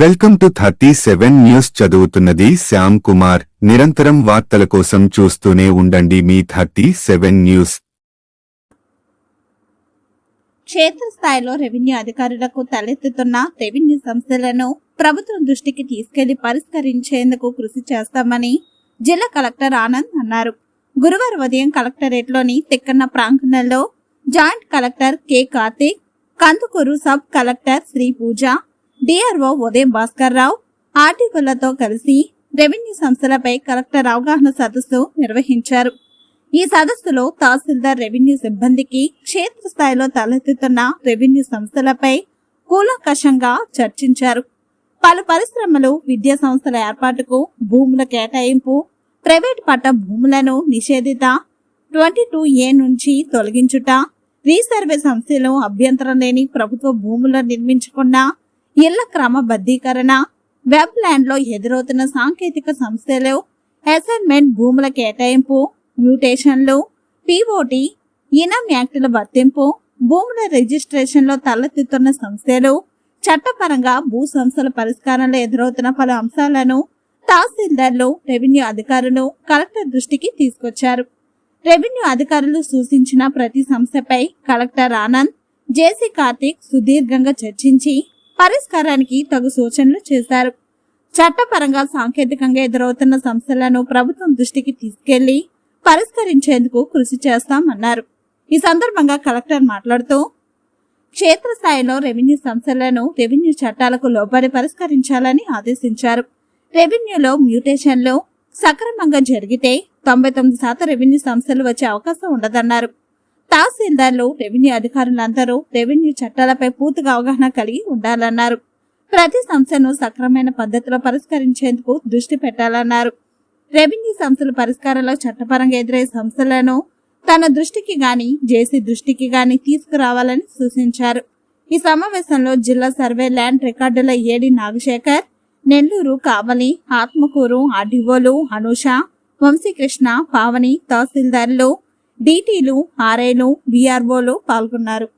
Welcome to thirty seven news చదువుతున్నది శ్యామ్ కుమార్. నిరంతరం వార్తల కోసం చూస్తూనే ఉండండి మీ థర్టీ సెవెన్ న్యూస్. క్షేత్రస్థాయిలో రెవెన్యూ అధికారులకు తలెత్తుతున్న రెవెన్యూ సమస్యలను ప్రభుత్వం దృష్టికి తీసుకెళ్ళి పరిష్కరించేందుకు కృషి చేస్తామని జిల్లా కలెక్టర్ ఆనంద్ అన్నారు. గురువారం ఉదయం కలెక్టరేట్లోని తిక్కన్న ప్రాంగణంలో joint collector K Karthik Kandukur sub collector Shri Pooja DRO Udayam Bhaskar Rao ఆర్టీఓలతో కలిసి రెవెన్యూ సంస్థలపై కలెక్టర్ అవగాహన సదస్సు నిర్వహించారు. ఈ సదస్సులో తహసీల్దార్ రెవెన్యూ సిబ్బందికి క్షేత్రస్థాయిలో తలెత్తుతున్న రెవెన్యూ సంస్థలపై కూలంకషంగా చర్చించారు. పలు పరిశ్రమలు విద్యా సంస్థల ఏర్పాటుకు భూముల కేటాయింపు ప్రైవేట్ పట్ట భూములను నిషేధిత ట్వంటీ టూ ఏ నుంచి తొలగించుట రీసర్వే సంస్థలు అభ్యంతరం లేని ప్రభుత్వ భూములను నిర్మించుకున్న ఇళ్ళ క్రమబద్ధీకరణ వెబ్ ల్యాండ్లో ఎదురవుతున్న సాంకేతిక సంస్థలు అసైన్మెంట్ భూముల కేటాయింపు మ్యూటేషన్లు పిఓటి ఇనం యాక్టుల వర్తింపు భూముల రిజిస్ట్రేషన్లో తలెత్తుతున్న సంస్థలు చట్టపరంగా భూ సంస్థల పరిష్కారంలో ఎదురవుతున్న పలు అంశాలను తహసీల్దార్లు రెవెన్యూ అధికారులు కలెక్టర్ దృష్టికి తీసుకొచ్చారు. రెవెన్యూ అధికారులు సూచించిన ప్రతి సంస్థపై కలెక్టర్ ఆనంద్ జేసీ కార్తీక్ సుదీర్ఘంగా చర్చించి పరిష్కారానికి తగు సూచనలు చేశారు. చట్టపరంగా సాంకేతికంగా ఎదురవుతున్న సమస్యలను ప్రభుత్వం దృష్టికి తీసుకెళ్ళి పరిష్కరించేందుకు కృషి చేస్తామన్నారు. ఈ సందర్భంగా కలెక్టర్ మాట్లాడుతూ క్షేత్రస్థాయిలో రెవెన్యూ సమస్యలను రెవెన్యూ చట్టాలకు లోబడి పరిష్కరించాలని ఆదేశించారు. రెవెన్యూలో మ్యూటేషన్లు సక్రమంగా జరిగితే తొంభై తొమ్మిది శాతం రెవెన్యూ సమస్యలు వచ్చే అవకాశం ఉండదన్నారు. తహసీల్దార్లు రెవెన్యూ అధికారులందరూ రెవెన్యూ చట్టాలపై పూర్తిగా అవగాహన కలిగి ఉండాలన్నారు. ప్రతి సంస్థను సక్రమైన పద్ధతిలో పరిష్కరించేందుకు దృష్టి పెట్టాలన్నారు. రెవెన్యూ సంస్థల పరిష్కారంలో చట్టపరంగా ఎదురయ్యే సంస్థలను తన దృష్టికి గాని జేసీ దృష్టికి గాని తీసుకురావాలని సూచించారు. ఈ సమావేశంలో జిల్లా సర్వే ల్యాండ్ రికార్డుల ఏడి నాగశేఖర్ నెల్లూరు కావలి ఆత్మకూరు అడివోలు అనుష వంశీకృష్ణ పావని తహసీల్దార్లు డీటీలు ఆర్ఐలు బీఆర్ఓలు పాల్గొన్నారు.